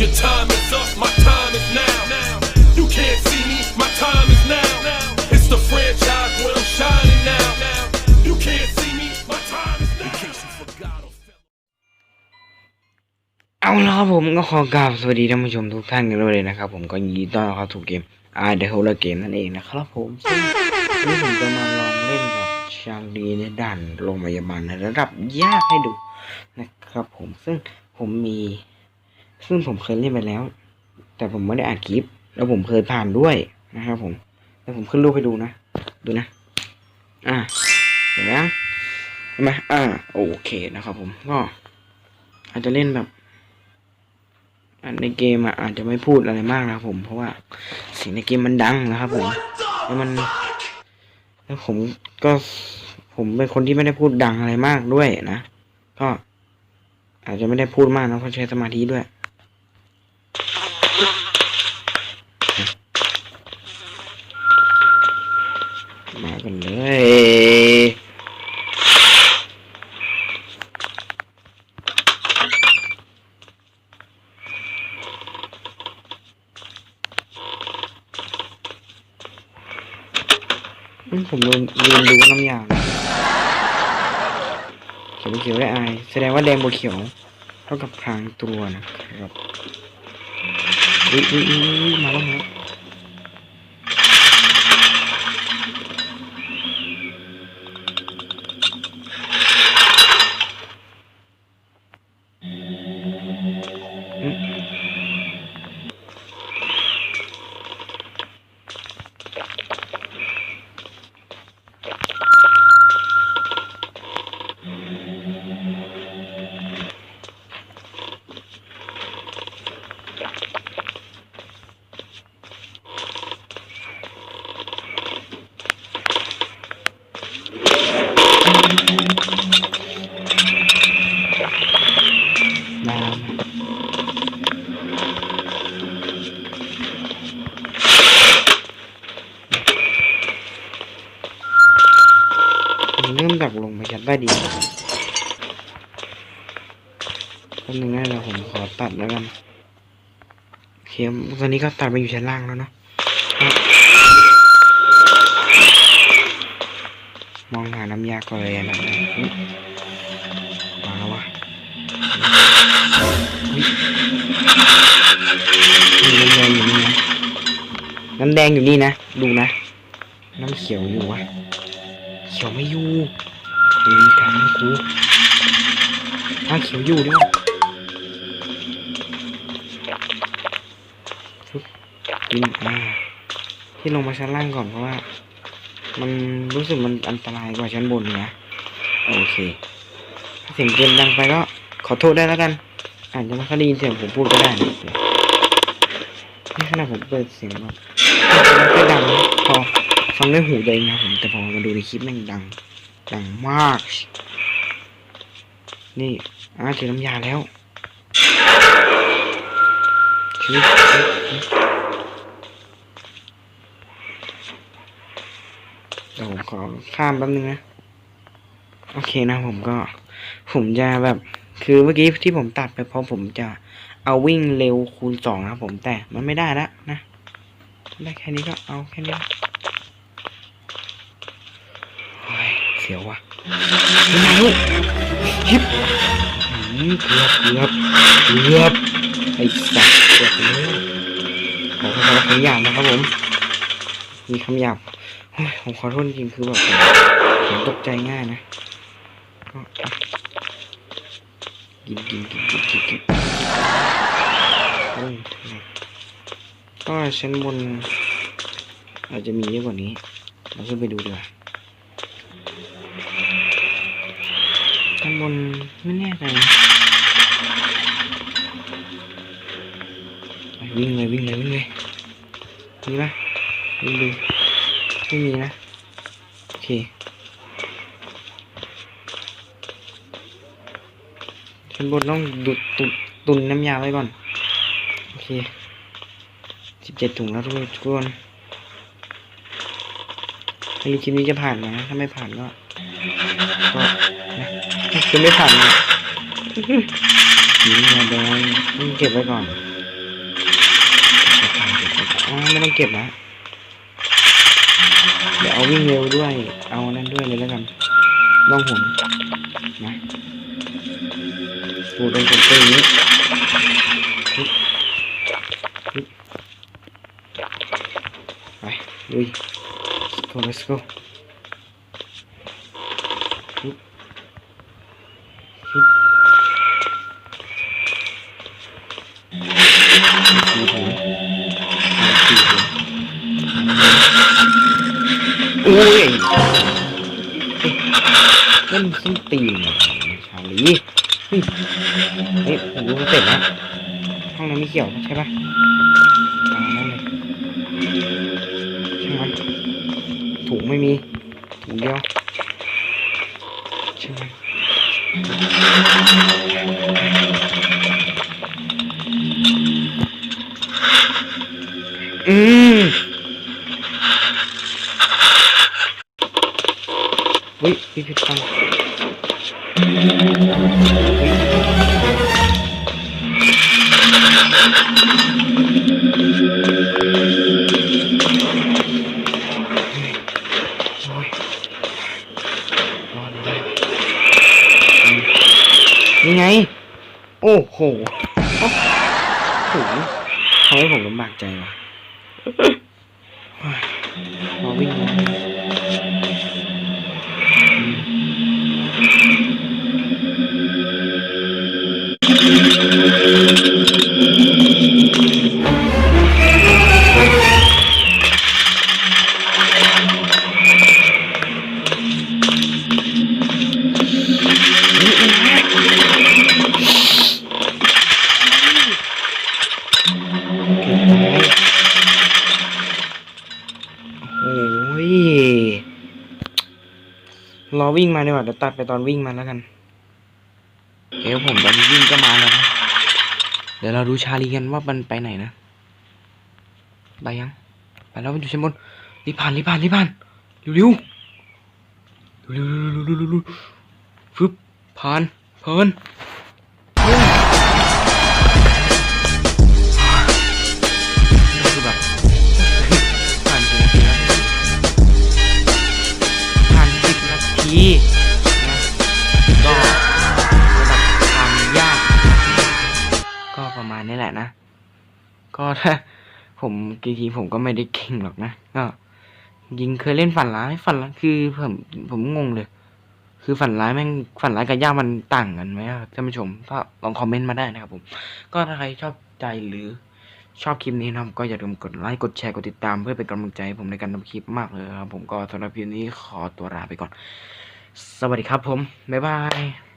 Your time is up, my time is now. You can't see me, my time is now. It's the franchise where I'm shining now. You can't see me, my time is now. In case you forgot or fell เอาละครับผมก็ขอกราบสวัสดีท่านผู้ชมทุกท่านกันด้วยเลยนะครับ ผมก็ยินดีต้อนรับเข้าสู่เกม i The Horror Game นั่นเองนะครับผมซึ่งวันนี้ผมจะมาลองเล่นกับชาลีในด่านโรงพยาบาลในระดับยากให้ดูนะครับผมซึ่งผมมี ซึ่งผมเคยเล่นไปแล้ว แต่ผมไม่ได้อัดคลิป แล้วผมเคยผ่านด้วยนะครับผมแล้วผมขึ้นรูปให้ดูนะ ดูนะ อ่าเห็นไหมเห็นไหมอ่าโอเคนะครับผมก็ อาจจะเล่นแบบในเกมอะอาจจะไม่พูดอะไรมากนะครับผม เพราะว่าเสียงในเกมมันดังนะครับผมแล้วมันแล้วผมก็ผมเป็นคนที่ไม่ได้พูดดังอะไรมากด้วยนะ ก็อาจจะไม่ได้พูดมากนะเพราะใช้สมาธิด้วย มากันเลยผมลืมลืมดูน้ำยาเขียวเขียวได้อาย แสดงว่าแดงบวเขียว เท่ากับพรางตัวนะครับ อุ้ยอุ้ยอุ้ยอุ๊ย ผมเริ่มจากลงไปชั้นใต้ดินแป๊บนึงนะเดี๋ยวผมขอตัดแล้วกันโอเคตอนนี้ก็ตัดไปอยู่ชั้นล่างแล้วเนาะมองหาน้ำยาก่อนเลยนะมาแล้ววะน้ำแดงอยู่นี่นะ น้ำแดงอยู่นี่นะ ดูนะ น้ำเขียวอยู่วะ ขียวไม่อยู่ดูทางกูอ้าเขียวอยู่ด้วยชุบยิงอ่าที่ลงมาชั้นล่างก่อนเพราะว่า มันรู้สึกมันอันตรายกว่าชั้นบนนะโอเค ถ้าเสียงเกมดังไปก็ขอโทษได้แล้วกันอาจจะไม่ค่อยได้ยินเสียงผมพูดก็ได้นี่ขนาดผมเปิดเสียงแบบไม่ดังพอ ฟังด้วยหูตัวเองนะผมแต่พอมาดูในคลิปแม่งดังดังมาก นี่อ่าเจอน้ำยาแล้วชิเดี๋ยวผมขอข้ามแป๊บนึงนะ โอเคนะผมก็ ผมจะแบบ คือเมื่อกี้ที่ผมตัดไปเพราะผมจะเอาวิ่งเร็วคูณสองนะผมแต่มันไม่ได้แล้วนะ ได้แค่นี้ก็เอาแค่นี้ละโอ้ยเสียวว่ะไม่มาลูกฮิปอืมเกือบเกือบเกือบไอ้สัตว์เกือบแล้วขอขอคำหยาบนะครับผม มีคำหยาบผมขอโทษจริงคือแบบผมผมตกใจง่ายนะก็กินกินกินกินกินกินโอ้ยก็ชั้นบนอาจจะมีเยอะกว่านี้ เราขึ้นไปดูดีกว่า ชั้นบนไม่แน่ใจไปวิ่งเลยวิ่งเลยวิ่งเลยมีปะวิ่งดูไม่มีนะ โอเคชั้นบนต้องดุดตุนตุนน้ำยาไว้ก่อน โอเคสิบเจ็ดถุงแล้วทุกคนไม่รู้คลิปนี้จะผ่านไหมนะถ้าไม่ผ่านก็ก็ นะคือไม่ผ่านนะหนีมาแดงต้องเก็บไว้ก่อนอ๋อไม่ต้องเก็บนะเดี๋ยวเอาวิ่งเร็วด้วย เอานั่นด้วยเลยแล้วกันล่องหนนะปูเป็นคนตัวนี้ไปไปลุย let's go let's go นั่นส้นตีนชาลีเฮ้ยเฮ้ยผมรู้เสร็จแล้วห้องนั้นไม่เขียวใช่ปะตามนั่นเลยช่างมันถุงไม่มีถุงเดียวช่างมันอืมเฮ้ยพี่ผิดฟัง ยรอดเลยอืมนี่ไง โอ้โหโอ้โหทำให้ผมลำบากใจว่ะเฮ้ยรอวิ่ง รอวิ่งมาดีกว่าเดี๋ยวตัดไปตอนวิ่งมาแล้วกันเดี๋ยวผมตอนนี้วิ่งก็มาแล้วนะเดี๋ยวเราดูชาลีกันว่ามันไปไหนนะไปยังไปแล้วมันอยู่ชั้นบนรีบผ่านรีบผ่านรีบผ่านเร็วเร็วเร็วเร็วเร็วเร็วเร็วฟึบผ่านเพลิน นี้แหละนะ ก็ถ้าผมจริงๆผมก็ไม่ได้เก่งหรอกนะก็ยิงเคยเล่นฝันร้ายฝันร้ายคือผมผมงงเลย คือฝันร้ายแม่งฝันร้ายกับย่ามันต่างกันไหมอะท่านผู้ชมก็ลองคอมเมนต์มาได้นะครับผม ก็ถ้าใครชอบใจหรือชอบคลิปนี้นะครับ ก็อย่าลืมกดไลค์กดแชร์กดติดตามเพื่อเป็นกำลังใจให้ผมในการทำคลิปมากเลยครับ ผมก็สำหรับคลิปนี้ขอตัวลาไปก่อน สวัสดีครับผมบ๊ายบาย